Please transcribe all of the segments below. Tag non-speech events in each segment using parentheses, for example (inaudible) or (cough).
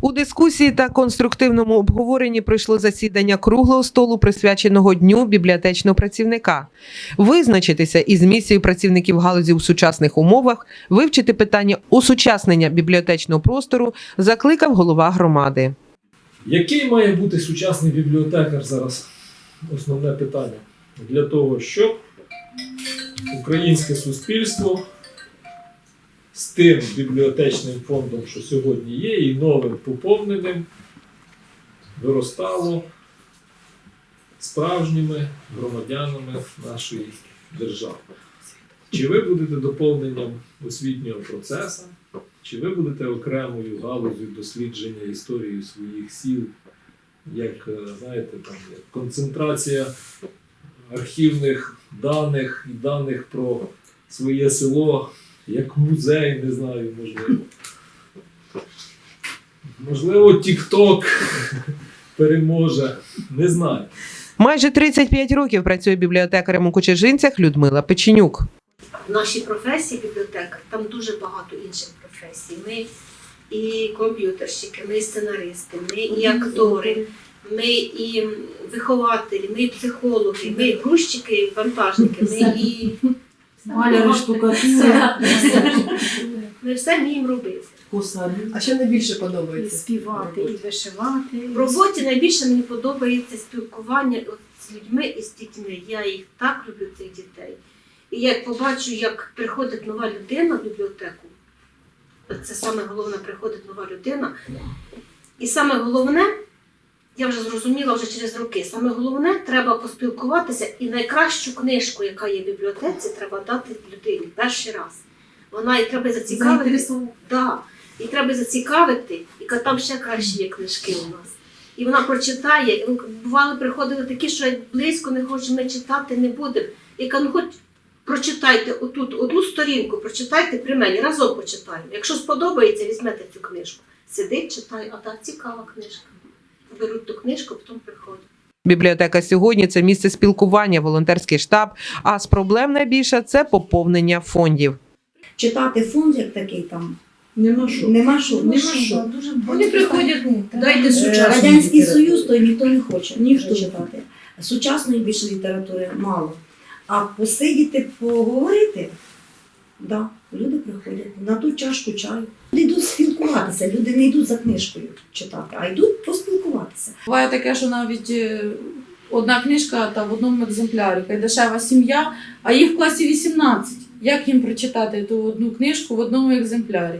У дискусії та конструктивному обговоренні пройшло засідання круглого столу, присвяченого дню бібліотечного працівника. Визначитися із місією працівників галузі у сучасних умовах, вивчити питання усучаснення бібліотечного простору закликав голова громади. Який має бути сучасний бібліотекар зараз? Основне питання. Для того, щоб українське суспільство з тим бібліотечним фондом, що сьогодні є, і новим поповненим, виростало справжніми громадянами нашої держави. Чи ви будете доповненням освітнього процесу, чи ви будете окремою галузю дослідження історії своїх сіл, як, е, знаєте, там, як концентрація архівних даних і даних про своє село, як музей, не знаю, можливо. Можливо, TikTok переможе, не знаю. Майже 35 років працює бібліотекарем у Кучержинцях Людмила Печенюк. В нашій професії бібліотекар там дуже багато інших професій. Ми і комп'ютерщики, ми і сценаристи, ми і актори, ми і вихователі, ми і психологи, ми і грузчики, і вантажники, ми і Маляри, штукатури, (laughs) все вміємо робити. косарі. А що найбільше І подобається? співати, і вишивати. і В роботі найбільше мені подобається спілкування от з людьми і з дітьми. Я їх так люблю, цих дітей. І як побачу, як приходить нова людина в бібліотеку, це саме головне, приходить нова людина. І саме головне, я вже зрозуміла вже через роки, саме головне треба поспілкуватися і найкращу книжку, яка є в бібліотеці, треба дати людині перший раз. Вона і треба зацікавити. Да. І треба зацікавити, і там ще кращі є книжки у нас. І вона прочитає. І Бували, приходили такі, що близько не хочемо ми читати, не будемо. І кажу, ну хоч прочитайте отут одну сторінку, прочитайте при мені, разом почитаємо. Якщо сподобається, візьмете цю книжку. Сидить, читає, а так цікава книжка. Беруть ту книжку, потім приходять. Бібліотека сьогодні це місце спілкування, волонтерський штаб. А з проблем найбільша це поповнення фондів. читати фонд як такий там Нема що. нема що. Нема Нема що. Дуже Вони приходять, дайте Е, сучасну Радянський літературу. Союз, то ніхто не хоче Ніхто. читати. Сучасної більше літератури мало. А посидіти, поговорити, да, люди приходять на ту чашку чаю. Люди йдуть спілкуватися, люди не йдуть за книжкою читати, а йдуть поспілкуватися. Буває таке, що навіть е, одна книжка та в одному екземплярі, яка дешева сім'я, а їх в класі 18. Як їм прочитати ту одну книжку в одному екземплярі?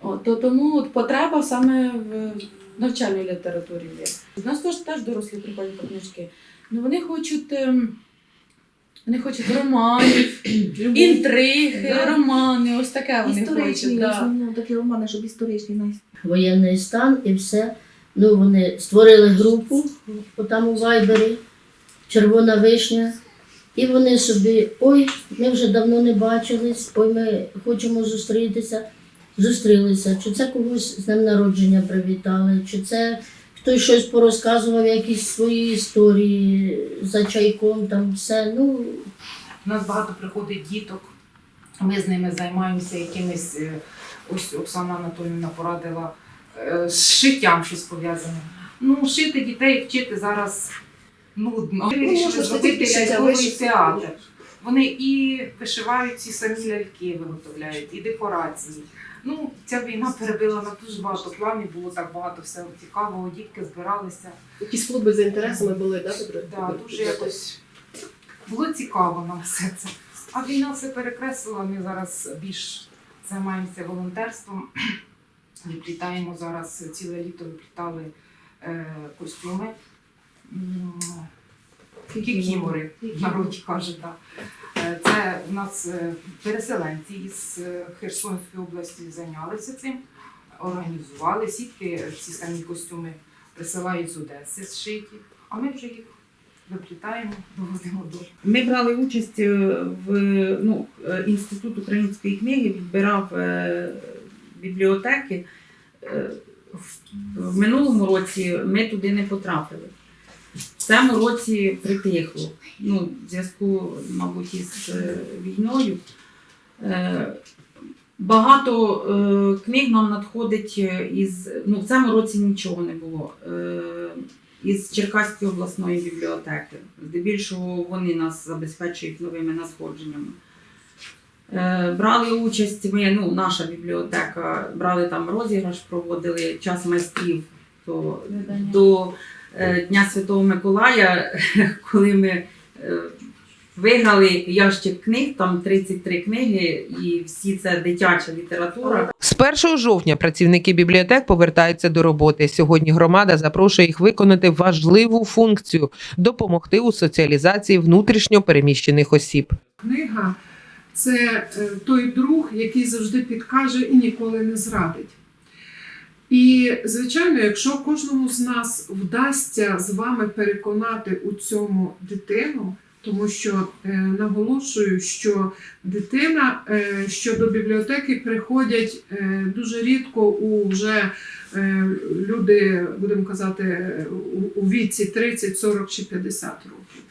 От, то, тому от потреба саме в навчальній літературі є. У нас теж, теж дорослі приходять по книжки. Ну, вони хочуть. ем, Вони хочуть романів, (clears throat) інтриги, Да. романи, ось таке вони Історичні, хочуть. Да. такі романи, щоб історичні воєнний стан і все. Ну, вони створили групу там у Вайбері, Червона вишня. І вони собі, ой, ми вже давно не бачились, ой, ми хочемо зустрітися. Зустрілися. Чи це когось з днем народження привітали, чи це хтось щось порозказував, якісь свої історії за чайком, там все. Ну, У нас багато приходить діток. Ми з ними займаємося якимись. е, Ось Оксана Анатоліївна порадила з шиттям щось пов'язане. Ну, шити дітей вчити зараз нудно. Ми вирішили можна зробити ляльковий театр. Вони і вишивають ці самі ляльки, виготовляють, і декорації. Ну, ця війна перебила на дуже багато планів, було так багато всього цікавого, дітки збиралися. Якісь клуби за інтересами були, да, добре? Да, дуже якось було цікаво нам все це. А війна все перекреслила. Ми зараз більш займаємося волонтерством. Відплітаємо зараз ціле літо відплітали е, костюми. Кікімори, в народі кажуть, так. Е, Це у нас е, переселенці із е, Херсонської області зайнялися цим, організували сітки, ці самі костюми присилають з Одеси зшиті, а ми вже їх виплітаємо, доводимо до. Ми брали участь е, в ну, е, Інститут української книги, відбирав е, бібліотеки. Е, в- минулому році ми туди не потрапили. В цьому році притихло. Ну, в зв'язку, мабуть, із е, війною. Е, Багато книг нам надходить із. Ну, в цьому році нічого не було. Із Черкаської обласної бібліотеки. Здебільшого вони нас забезпечують новими надходженнями. Е, брали участь, ми, ну, наша бібліотека, брали там розіграш, проводили час майстрів то Видання. до е, Дня Святого Миколая, (laughs) коли ми е, виграли ящик книг, там 33 книги, і всі це дитяча література. З 1 жовтня працівники бібліотек повертаються до роботи. Сьогодні громада запрошує їх виконати важливу функцію допомогти у соціалізації внутрішньо переміщених осіб. Книга це е, той друг, який завжди підкаже і ніколи не зрадить. І, звичайно, якщо кожному з нас вдасться з вами переконати у цьому дитину, тому що е, наголошую, що дитина, е, що до бібліотеки приходять е, дуже рідко у вже е, люди, будемо казати, у, у віці 30, 40 чи 50 років.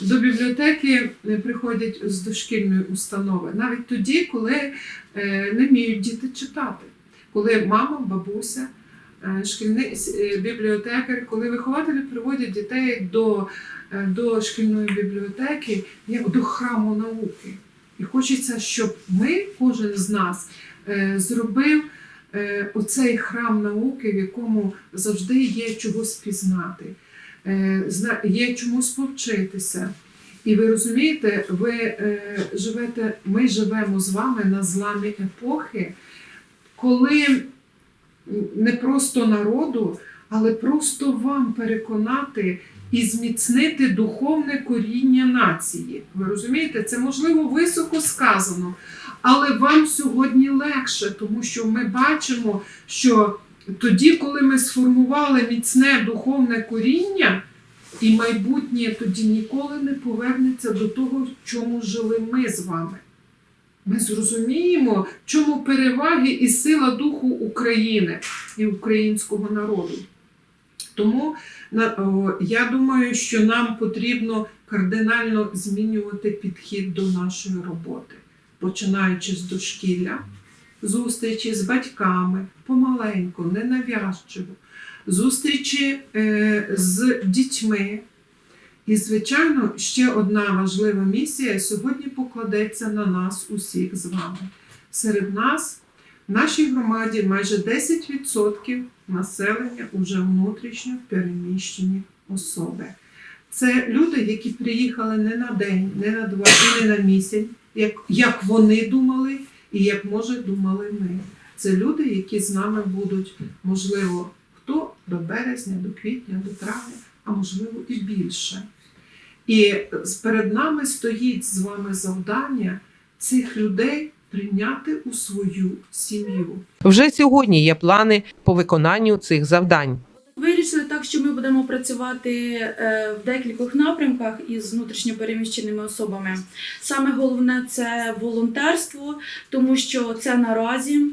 До бібліотеки е, приходять з дошкільної установи, навіть тоді, коли е, не вміють діти читати, коли мама, бабуся, шкільний е, бібліотекар, коли вихователі приводять дітей до, е, до шкільної бібліотеки, як до храму науки. І хочеться, щоб ми, кожен з нас, е, зробив е, оцей храм науки, в якому завжди є чогось пізнати, е, є чомусь повчитися. І ви розумієте, ви е, живете, ми живемо з вами на зламі епохи, коли не просто народу, але просто вам переконати і зміцнити духовне коріння нації. Ви розумієте, це можливо високо сказано, але вам сьогодні легше, тому що ми бачимо, що тоді, коли ми сформували міцне духовне коріння, і майбутнє тоді ніколи не повернеться до того, в чому жили ми з вами. Ми зрозуміємо, чому переваги і сила духу України і українського народу. Тому я думаю, що нам потрібно кардинально змінювати підхід до нашої роботи, починаючи з дошкілля, зустрічі з батьками, помаленьку, ненавязчиво, зустрічі е, з дітьми. І, звичайно, ще одна важлива місія сьогодні покладеться на нас усіх з вами. Серед нас в нашій громаді майже 10% населення уже внутрішньо переміщені особи. Це люди, які приїхали не на день, не на два не на місяць, як, як вони думали і як може думали ми. Це люди, які з нами будуть, можливо, хто до березня, до квітня, до травня, а можливо і більше. І перед нами стоїть з вами завдання цих людей прийняти у свою сім'ю. Вже сьогодні є плани по виконанню цих завдань. Вирішили так, що ми будемо працювати е, в декількох напрямках із внутрішньопереміщеними особами. Саме головне це волонтерство, тому що це наразі.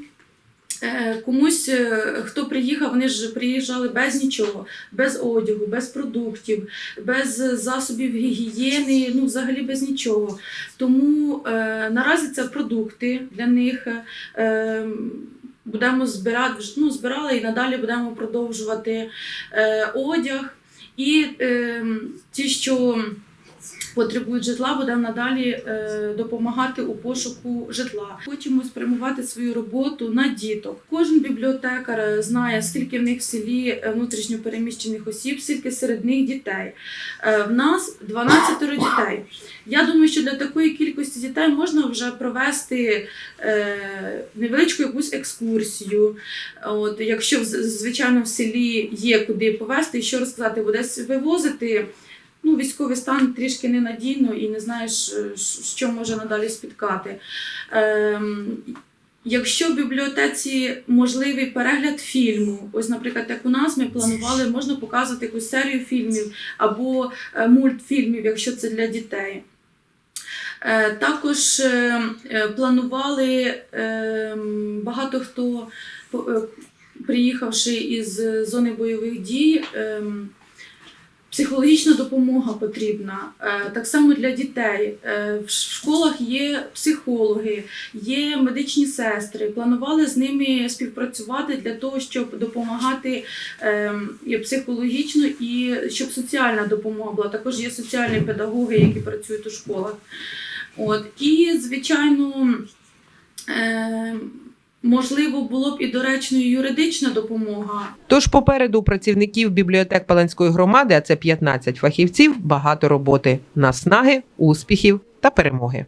Комусь, е, хто приїхав, вони ж приїжджали без нічого, без одягу, без продуктів, без засобів гігієни, ну взагалі без нічого. Тому е, наразі це продукти для них. Е, будемо збирати, ну, збирали і надалі будемо продовжувати е, одяг. І е, ті, що потребують житла, будемо надалі е, допомагати у пошуку житла. Хочемо спрямувати свою роботу на діток. Кожен бібліотекар е, знає, скільки в них в селі е, внутрішньо переміщених осіб, скільки серед них дітей. В нас 12 дітей. Я думаю, що для такої кількості дітей можна вже провести невеличку якусь екскурсію. От, якщо звичайно в селі є куди повезти, і що розказати, бо десь вивозити. Ну, військовий стан трішки ненадійно і не знаєш, е, що може надалі спіткати. Ем, Якщо в бібліотеці можливий перегляд фільму, ось, наприклад, як у нас ми планували, можна показувати якусь серію фільмів або е, мультфільмів, якщо це для дітей. Е, Також планували е, багато хто, приїхавши із зони бойових дій, е, Психологічна допомога потрібна Е, так само для дітей. Е, В школах є психологи, є медичні сестри. Планували з ними співпрацювати для того, щоб допомагати ем, психологічно і щоб соціальна допомога була. Також є соціальні педагоги, які працюють у школах. От і звичайно. Можливо, було б і доречною юридична допомога, Тож попереду працівників бібліотек Паланської громади, а це 15 фахівців, багато роботи, наснаги, успіхів та перемоги.